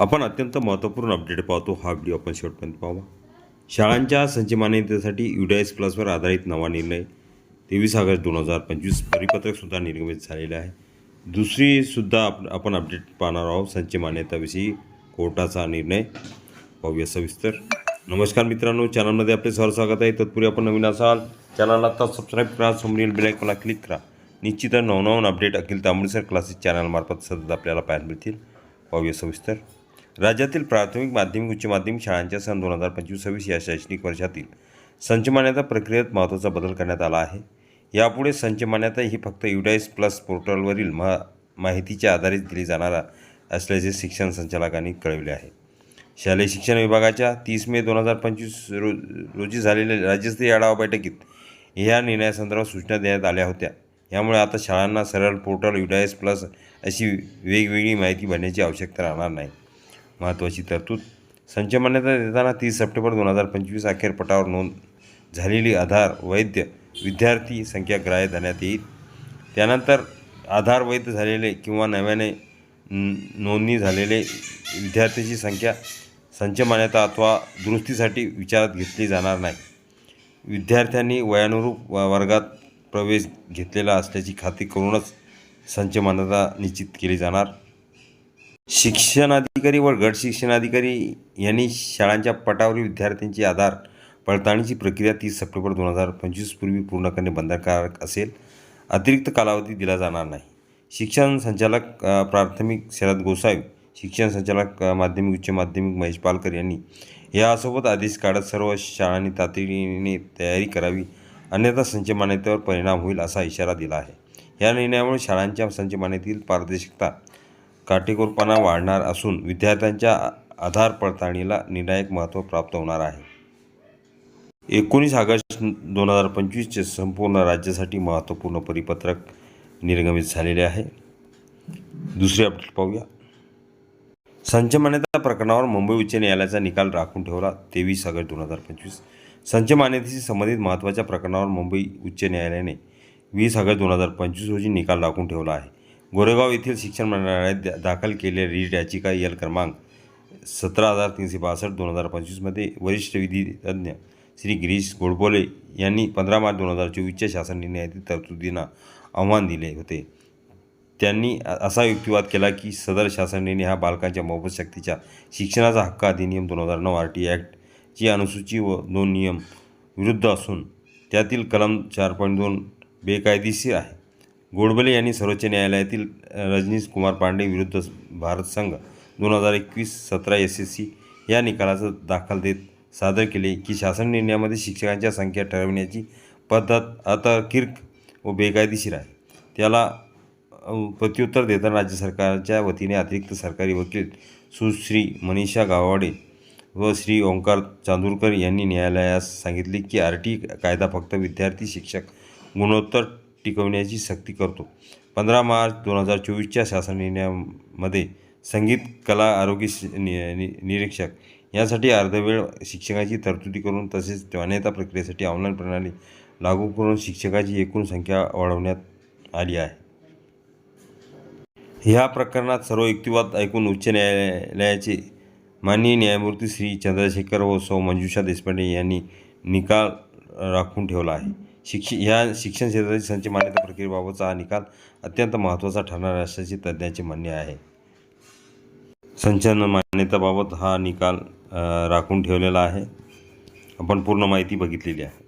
आपण अत्यंत महत्त्वपूर्ण अपडेट पाहतो. हा व्हिडिओ आपण शेवटपर्यंत पाहावा शाळांच्या संच मान्यतेसाठी युडायस प्लसवर आधारित नवा निर्णय तेवीस ऑगस्ट दोन हजार पंचवीस परिपत्रकसुद्धा निर्गमित झालेलं आहे. दुसरीसुद्धा आप आपण अपडेट पाहणार आहोत. संच मान्यताविषयी कोर्टाचा निर्णय. पाहूया सविस्तर. नमस्कार मित्रांनो चॅनलमध्ये आपले सर स्वागत आहे. तत्पूर्वी आपण नवीन असाल चॅनलला आता सबस्क्राईब करा समोरील बेलायकॉनला क्लिक करा. निश्चित नवनवन अपडेट अखिल तांबडीसर क्लासेस चॅनलमार्फत सतत आपल्याला पाहायला मिळतील. पाहूया सविस्तर. राज्यातील प्राथमिक माध्यमिक उच्च माध्यमिक शाळांच्या सन दोन हजार पंचवीस सव्वीस या शैक्षणिक वर्षातील संच मान्यता प्रक्रियेत महत्त्वाचा बदल करण्यात आला आहे. यापुढे संच मान्यता ही फक्त युडाईस प्लस पोर्टलवरील मा माहितीच्या आधारित दिली जाणार असल्याचे शिक्षण संचालकांनी कळविले आहे. शालेय शिक्षण विभागाच्या तीस मे दोन हजार पंचवीस रो रोजी झालेल्या राज्यस्तरीय आढावा बैठकीत या निर्णयासंदर्भात सूचना देण्यात आल्या होत्या. यामुळे आता शाळांना सरळ पोर्टल युडायस प्लस अशी वेगवेगळी माहिती भरण्याची आवश्यकता राहणार नाही. महत्त्वाची. तरतूद संच मान्यता देताना तीस सप्टेंबर दोन हजार पंचवीस अखेर पटावर नोंद झालेली आधार वैध विद्यार्थी संख्या ग्राह्य धरण्यात येईल. त्यानंतर आधार वैध झालेले किंवा नव्याने न- नोंदणी झालेले विद्यार्थ्यांची संख्या संच मान्यता अथवा दुरुस्तीसाठी विचारात घेतली जाणार नाही. विद्यार्थ्यांनी वयानुरूप व वर्गात प्रवेश घेतलेला असल्याची खात्री करूनच संच मान्यता निश्चित केली जाणार. शिक्षणाधिकारी व गट शिक्षणाधिकारी यांनी शाळांच्या पटावरील विद्यार्थ्यांची आधार पडताळणीची प्रक्रिया तीस सप्टेंबर दोन हजार पंचवीस पूर्वी पूर्ण करणे बंधनकारक असेल अतिरिक्त कालावधी दिला जाणार नाही. शिक्षण संचालक प्राथमिक शरद गोसावी शिक्षण संचालक माध्यमिक उच्च माध्यमिक महेश पालकर यांनी यासोबत आदेश काढत सर्व शाळांनी तातडीने तयारी करावी. अन्यथा संच मान्यतेवर परिणाम होईल असा इशारा दिला आहे. या निर्णयामुळे शाळांच्या संच मान्यतेतील पारदर्शकता काटेकोरपणा वाढणार असून विद्यार्थ्यांच्या आधार पडताळणीला निर्णायक महत्त्व प्राप्त होणार आहे. एकोणीस ऑगस्ट दोन हजार पंचवीसचे संपूर्ण राज्यासाठी महत्त्वपूर्ण परिपत्रक निर्गमित झालेले आहे. दुसरे अपडेट पाहूया. संच मान्यता प्रकरणावर मुंबई उच्च न्यायालयाचा निकाल राखून ठेवला तेवीस ऑगस्ट दोन हजार पंचवीस. संच मान्यतेशी संबंधित महत्त्वाच्या प्रकरणावर मुंबई उच्च न्यायालयाने वीस ऑगस्ट दोन हजार पंचवीस रोजी निकाल राखून ठेवला आहे. गोरेगाव येथील शिक्षण मंडळाने दाखल केलेल्या रीट याचिका यल क्रमांक सतरा हजार तीनशे बासष्ट दोन हजार पंचवीसमध्ये वरिष्ठ विधी श्री गिरीश गोडबोले यांनी पंधरा मार्च दोन हजार चोवीसच्या शासन निर्णयातील तरतुदींना आव्हान दिले होते. त्यांनी असा युक्तिवाद केला की सदर शासन निर्णय हा बालकांच्या मोफत शक्तीच्या शिक्षणाचा हक्क अधिनियम दोन हजार नऊ आर टी ॲक्टची अनुसूची व दोन नियम विरुद्ध असून त्यातील कलम चार पॉईंट दोन बेकायदेशीर आहे. गोडबले यांनी सर्वोच्च न्यायालयातील रजनीश कुमार पांडे विरुद्ध भारत संघ दोन हजार एकवीस सतरा एस एस सी या निकालाचा दाखल देत सादर केले की शासन निर्णयामध्ये शिक्षकांच्या संख्या ठरविण्याची पद्धत अतर्किर्क व बेकायदेशीर आहे. त्याला प्रत्युत्तर देताना राज्य सरकारच्या वतीने अतिरिक्त सरकारी वकील सुश्री मनीषा गावाडे व श्री ओंकार चांदूरकर यांनी न्यायालयास सांगितले की आर टी कायदा फक्त विद्यार्थी शिक्षक गुणोत्तर टिकवण्याची सक्ती करतो. पंधरा मार्च दोन हजार चोवीसच्या शासन निर्णयामध्ये संगीत कला आरोग्य नि- नि- निरीक्षक यासाठी अर्धवेळ शिक्षकाची तरतुदी करून तसेच मान्यता प्रक्रियेसाठी ऑनलाईन प्रणाली लागू करून शिक्षकाची एकूण संख्या वाढवण्यात आली आहे. ह्या प्रकरणात सर्व युक्तिवाद ऐकून उच्च न्यायालयाचे माननीय न्यायमूर्ती श्री चंद्रशेखर व सौ मंजुषा देशपांडे यांनी निकाल राखून ठेवला आहे. शिक्ष ह्या शिक्षण क्षेत्राची संच मान्यता प्रक्रियेबाबतचा हा निकाल अत्यंत महत्त्वाचा ठरणार असल्याचे तज्ज्ञांचे म्हणणे आहे. संचलन मान्यताबाबत हा निकाल राखून ठेवलेला आहे. आपण पूर्ण माहिती बघितलेली आहे.